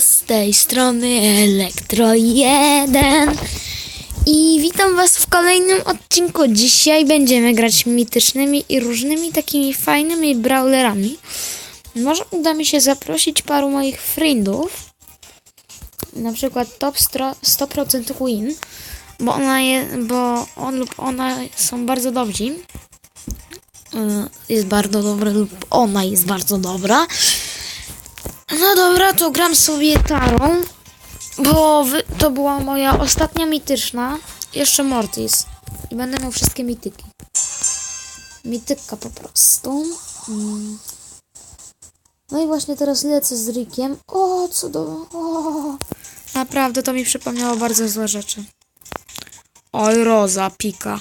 Z tej strony Elektro 1 i witam was w kolejnym odcinku. Dzisiaj będziemy grać mitycznymi i różnymi takimi fajnymi brawlerami. Może uda mi się zaprosić paru moich friendów, na przykład Top stro- 100% Win, bo ona je, bo on lub ona są bardzo dobrzy. Y, Jest bardzo dobra lub ona jest bardzo dobra. No dobra, to gram sobie tarą, bo to była moja ostatnia mityczna. Jeszcze Mortis. I będę miał wszystkie mityki. Mityka po prostu. Mm. No i właśnie teraz lecę z Rickiem. O, do... O. Naprawdę to mi przypomniało bardzo złe rzeczy. Oj, Roza, pika.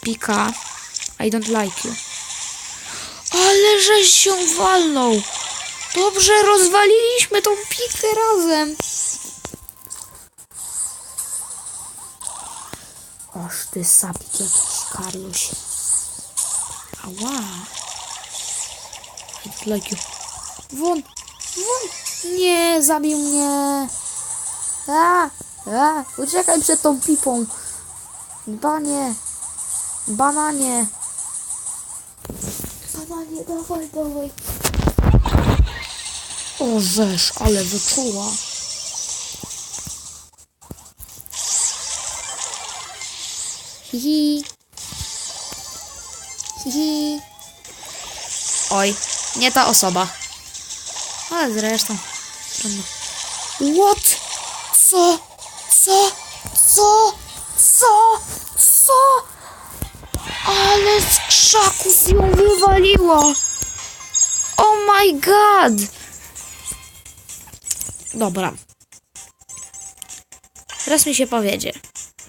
Pika. I don't like you. Ale żeś się walnął. Dobrze, rozwaliliśmy tą pikę razem. Oż ty sapik jakiś, Karluś. Ała. Like. Won, won. Nie, zabił mnie. A, a, uciekaj przed tą pipą. Banie. Bananie. Bananie, dawaj, dawaj. O, żeż, ale wyczuła. Hihi. Hihi. Oj, nie ta osoba. Ale zresztą. Trudno. What? Co? Co? Co? Co? Co? Ale z krzaków ją wywaliło. Oh my god. Dobra. Teraz mi się powiedzie.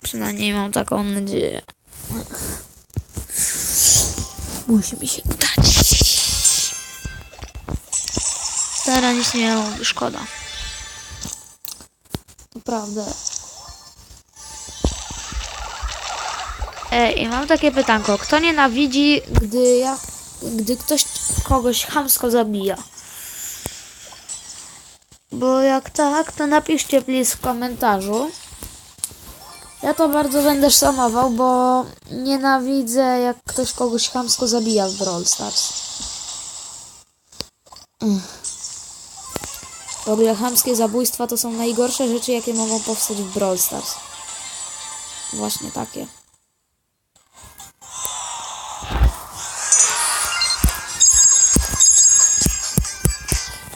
Przynajmniej mam taką nadzieję. Musi mi się udać. Teraz nic nie szkoda. Naprawdę. Ej, mam takie pytanko. Kto nienawidzi, gdy ja, gdy ktoś kogoś chamsko zabija? Bo jak tak, to napiszcie please w komentarzu. Ja to bardzo będę szanował, bo nienawidzę jak ktoś kogoś chamsko zabija w Brawl Stars. W ogóle chamskie zabójstwa to są najgorsze rzeczy, jakie mogą powstać w Brawl Stars. Właśnie takie.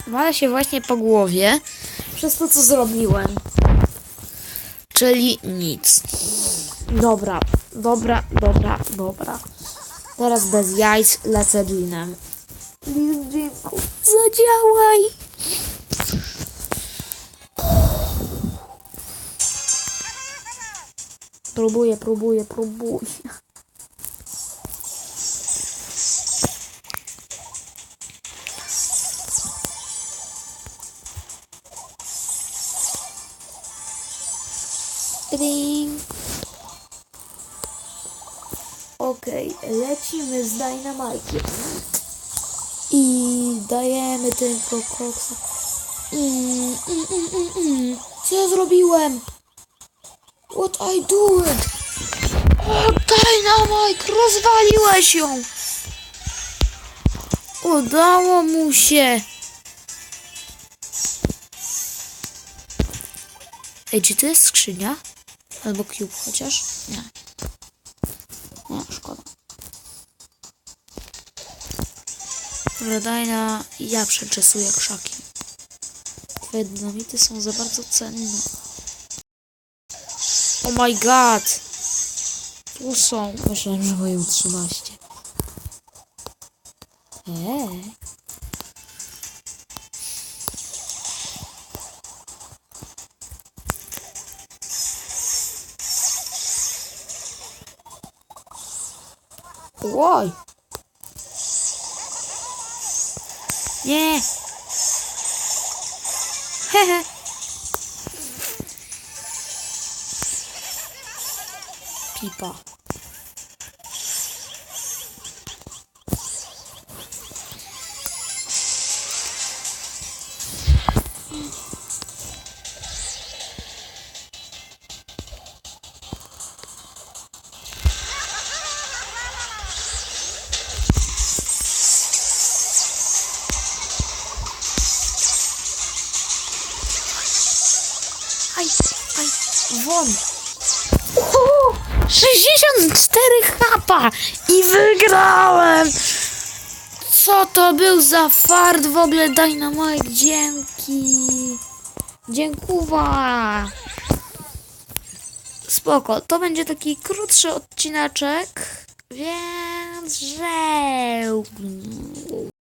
Walę się właśnie po głowie przez to, co zrobiłem. Czyli nic. Dobra, dobra, dobra, dobra. Teraz bez jajc lecę Jeanku, zadziałaj! Próbuję, próbuję, próbuję. Ding. Okej, lecimy z Dynamite. I dajemy tylko koksa. Mm, mm, mm, mm, mm. Co ja zrobiłem? What I did? O, Dynamite, rozwaliłeś ją! Udało mu się! Ej, czy to jest skrzynia? Albo cube chociaż? Nie. Nie, szkoda. Dobra, daj na... Ja przeczesuję krzaki. Twoje dynamity są za bardzo cenne. Oh my god! Tu są. Myślałem, że mają 13. Eee. Oj! Nie! Hehe! Pipa. Won. Uhu, 64 chapa i wygrałem. Co to był za fart w ogóle Dynamite? Dzięki. Dziękuwa. Spoko, to będzie taki krótszy odcineczek, więc że